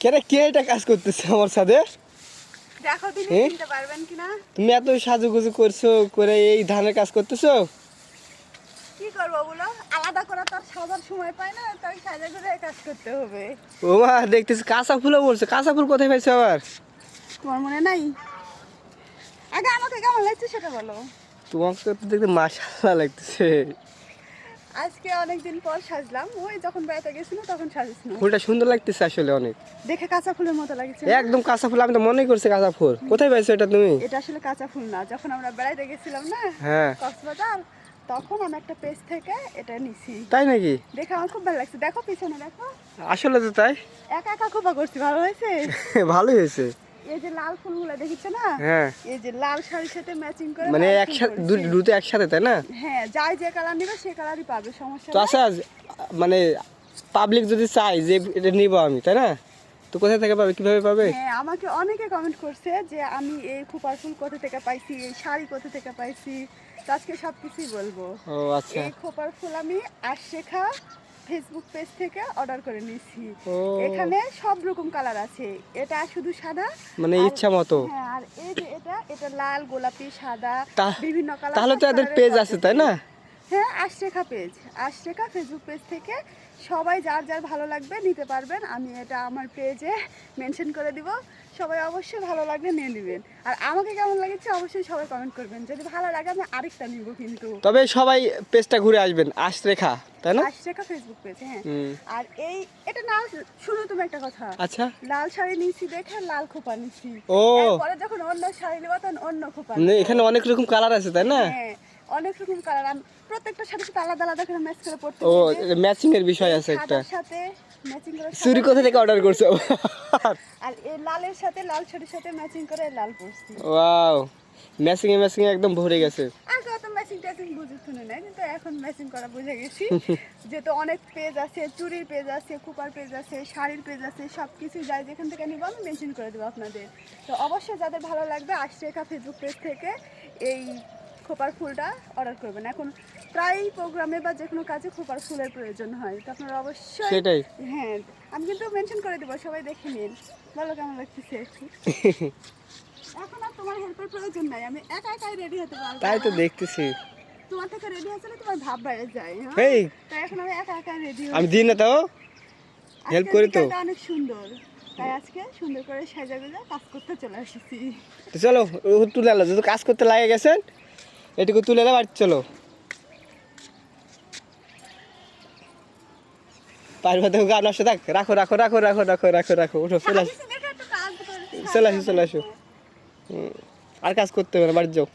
কেরে কে এটা কাজ করতেছে আমার সাথে? দেখো তিনি চিনতে পারবেন কিনা? তুমি এত সাজুগুজু করছ করে এই ধানের কাজ করতেছো? কি করব বলো? আলাদা করা তার সাজার সময় পায় না তাই সাজা করে কাজ করতে হবে। ও মা দেখতেছি কাঁচা ফুলও বলছে কাঁচা ফুল কোথায় পাইছো আবার? তোমার মনে নাই? আগে আমাকে কেমন লাগছে সেটা বলো। তোমাকে তো দেখতে মাসাল্লাহ লাগতেছে। আজকে অনেকদিন পর সাজলাম। ওই যখন বেড়াতে গেছিল তখন সাজেছিলাম। ফুলটা সুন্দর লাগতেছে আসলে অনেক। দেখে কাঁচা ফুলের মতো লাগছে। একদম কাঁচা ফুল আমি তো মনে করছি কাঁচা ফুল। কোথায় পাইছো এটা তুমি? এটা আসলে কাঁচা ফুল না। যখন আমরা বেড়াতে গেছিলাম না হ্যাঁ। কক্সবাজার তখন আমি একটা পেজ থেকে এটা নিছি। তাই নাকি? দেখে আমার খুব ভালো লাগছে। দেখো পিছনে দেখো। আসলে তো তাই। একা একা খোপা করছি ভালো হয়েছে? ভালোই হয়েছে। এই যে লাল ফুলগুলো দেখেছ না? হ্যাঁ। এই যে লাল শাড়ির সাথে ম্যাচিং করে মানে একসাথে দুটো একসাথে তাই না? হ্যাঁ যাই যে কালার নিবে সে কালারই পাবে সমস্যা তো নেই। আচ্ছা মানে পাবলিক যদি চাই যে এটা নিব আমি তাই না? তো কোথায় থেকে পাবে কীভাবে পাবে? হ্যাঁ আমাকে অনেকে কমেন্ট করছে যে আমি এই খোপার ফুল কোথা থেকে পাইছি এই শাড়ি কোথা থেকে পাইছি আজকে সব কিছুই বলব। ও আচ্ছা। এই খোপার ফুল আমি আশেখা ফেসবুক পেজ থেকে অর্ডার করে নিয়েছি। এখানে সব রকম কালার আছে। এটা শুধু সাদা মানে ইচ্ছা মতো। হ্যাঁ আর এই যে এটা এটা লাল গোলাপি সাদা বিভিন্ন কালার তাহলে তো এদের পেজ আছে তাই না? হ্যাঁ Ashrekha page Ashrekha Facebook page থেকে সবাই যার যার ভালো লাগবে নিতে পারবেন। আমি এটা আমার পেজে মেনশন করে দিব। সবাই অবশ্যই ভালো লাগলে নিয়ে নেবেন। আর আমাকে কেমন লাগছে অবশ্যই সবাই কমেন্ট করবেন। যদি ভালো লাগে আমি আরেকটা নিব কিন্তু। তবে সবাই পেজটা ঘুরে আসবেন আশরেখা তাই না? আশরেখা ফেসবুক পেজ হ্যাঁ। আর এই এটা না শুনো তুমি একটা কথা। আচ্ছা। লাল শাড়ি নিয়েছি দেখে লাল খোপা নিয়েছি। ও। পরে যখন অন্য শাড়ি নেব তখন অন্য খোপা এখানে অনেক রকম কালার আছে তাই না? হ্যাঁ অনেক রকম কালার আমি প্রত্যেকটা শাড়ির সাথে আলাদা আলাদা করে ম্যাচ করে পড়তে ও ম্যাচিং এর বিষয় আছে একটা। সাথে ম্যাচিং করে চুরি কোথা থেকে অর্ডার করছ? আর এই লালের সাথে লাল শাড়ির সাথে ম্যাচিং করে লাল পরছি। ওয়াও ম্যাচিং এ ম্যাচিং একদম ভরে গেছে। আগে অত ম্যাচিং ট্যাচিং বুঝে শুনে নাই কিন্তু এখন ম্যাচিং করা বুঝে গেছি। যেহেতু অনেক পেজ আছে চুরির পেজ আছে কুপার পেজ আছে শাড়ির পেজ আছে সব কিছু যাই যেখান থেকে নিবো আমি মেনশন করে দেবো আপনাদের। তো অবশ্যই যাদের ভালো লাগবে আশরেখা ফেসবুক পেজ থেকে এই খোপার ফুলটা অর্ডার করবেন। এখন প্রায় প্রোগ্রামে বা যে কোনো কাজে খোপার ফুলের প্রয়োজন হয় তো আপনারা অবশ্যই সেটাই। হ্যাঁ আমি কিন্তু মেনশন করে দেবো সবাই দেখে নিন। ভালো কেমন লাগতেছে এখন আর তোমার হেল্পের প্রয়োজন নাই আমি একা একাই রেডি হতে পারব তাই তো দেখতেছি। তোমার থেকে রেডি না? তোমার ভাব বেড়ে যায় হ্যাঁ? তাই এখন আমি একা একা রেডি আমি দিই না তো help করি তো। অনেক সুন্দর। তাই আজকে সুন্দর করে সাজা গুজা কাজ করতে চলে এসেছি তো চলো ও তুলে আলো। যদি কাজ করতে লাগে গেছেন এটুকু তুলে এলো বাড়ি চলো। পারবে তো গান আসে থাক। রাখো রাখো রাখো রাখো রাখো রাখো রাখো। উঠো চলে আসো। দেখে চলে আসো চলে আসো। আর কাজ করতে হবে না বাড়ি যাও।